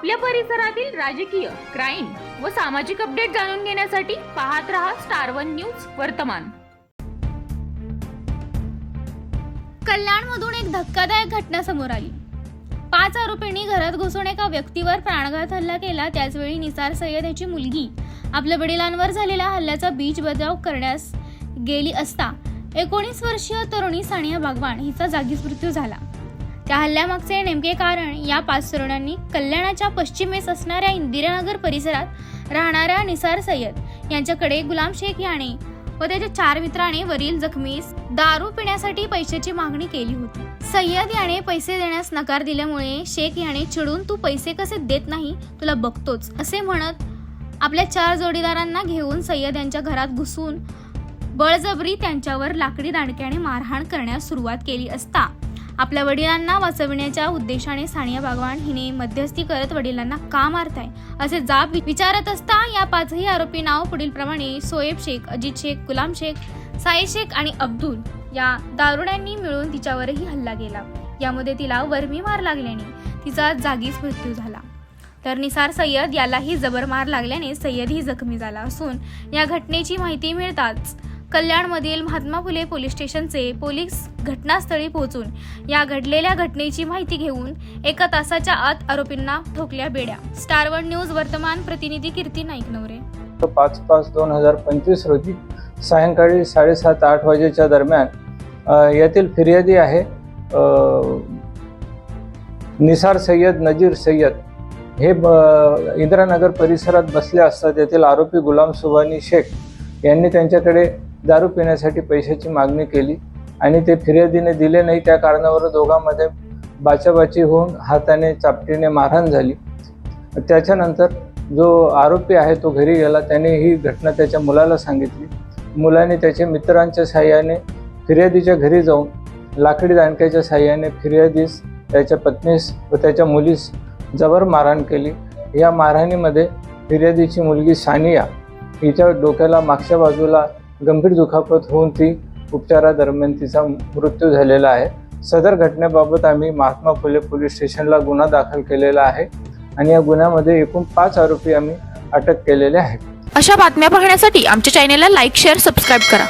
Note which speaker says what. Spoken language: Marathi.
Speaker 1: आपल्या परिसरातील राजकीय क्राईम व सामाजिक अपडेट जाणून घेण्यासाठी पाहत रहा स्टार वन न्यूज वर्तमान.
Speaker 2: कल्याणमधून एक धक्कादायक घटना समोर आली. पाच आरोपींनी घरात घुसून एका व्यक्तीवर प्राणघात हल्ला केला. त्याचवेळी निसार सय्यद याची मुलगी आपल्या वडिलांवर झालेल्या हल्ल्याचा बीज बजाव करण्यास गेली असता एकोणीस वर्षीय तरुणी सानिया बागवान हिचा जागीच मृत्यू झाला. त्या हल्ल्यामागचे नेमके कारण या पाच तरुणांनी कल्याणाच्या पश्चिमेस असणाऱ्या इंदिरानगर परिसरात राहणाऱ्या निसार सय्यद यांच्याकडे गुलाम शेख याने व त्याच्या चार मित्राने वरील जखमीस दारू पिण्यासाठी पैशाची मागणी केली होती. सय्यद याने पैसे देण्यास नकार दिल्यामुळे शेख याने चिडून तू पैसे कसे देत नाही? तुला बघतोच. असे म्हणत आपल्या चार जोडीदारांना घेऊन सय्यद यांच्या घरात घुसून बळजबरी त्यांच्यावर लाकडी दांडक्याने मारहाण करण्यास सुरुवात केली असता आपल्या वडिलांना वाचविण्याच्या उद्देशाने सानिया भगवान हिने मध्यस्थी करत वडिलांना का मारताय? असे जाब विचारत असता या पाचही आरोपी नाव पुढील प्रमाणे सोएब शेख अजित शेख गुलाम शेख साई शेख आणि अब्दुल या दारुड्यांनी मिळून तिच्यावरही हल्ला केला. यामध्ये तिला वर्मी मार लागल्याने तिचा जागीच मृत्यू झाला. तर निसार सय्यद यालाही जबर मार लागल्याने सय्यदही जखमी झाला असून या घटनेची माहिती मिळताच कल्याणमधील महात्मा फुले पोलीस स्टेशनचे पोलीस घटनास्थळी पोहोचून या घडलेल्या घटनेची माहिती घेऊन एका तासाच्या आत आरोपींना ठोकल्या बेड्या. स्टार वन न्यूज वर्तमान प्रतिनिधी कीर्ती नाईक नवरे.
Speaker 3: पाच पाच दोन हजार पंचवीस रोजी सायंकाळी साडेसात आठ वाजेच्या दरम्यान यातील फिर्यादी आहे निसार सय्यद नजीर सय्यद. हे ब- इंदिरानगर परिसरात बसले असतात येथील आरोपी गुलाम सुबानी शेख यांनी त्यांच्याकडे दारू पिण्यासाठी पैशाची मागणी केली आणि ते फिर्यादीने दिले नाही त्या कारणावर दोघांमध्ये बाचाबाची होऊन हाताने चापटीने मारहाण झाली. त्याच्यानंतर जो आरोपी आहे तो घरी गेला त्याने ही घटना त्याच्या मुलाला सांगितली. मुलाने त्याच्या मित्रांच्या साह्याने फिर्यादीच्या घरी जाऊन लाकडी दांडक्याच्या साह्याने फिर्यादीस त्याच्या पत्नीस व त्याच्या मुलीस जबर मारहाण केली. या मारहाणीमध्ये फिर्यादीची मुलगी सानिया हिच्या डोक्याला मागच्या बाजूला गंभीर दुखापत होऊन ती उपचारादरम्यान तिचा मृत्यू झालेला आहे. सदर घटनेबाबत आम्ही महात्मा फुले पोलीस स्टेशनला गुन्हा दाखल केलेला आहे आणि या गुन्ह्यामध्ये एकूण पाच आरोपी आम्ही अटक केलेले आहेत.
Speaker 1: अशा बातम्या पाहण्यासाठी आमच्या चॅनेलला लाईक शेअर सबस्क्राईब करा.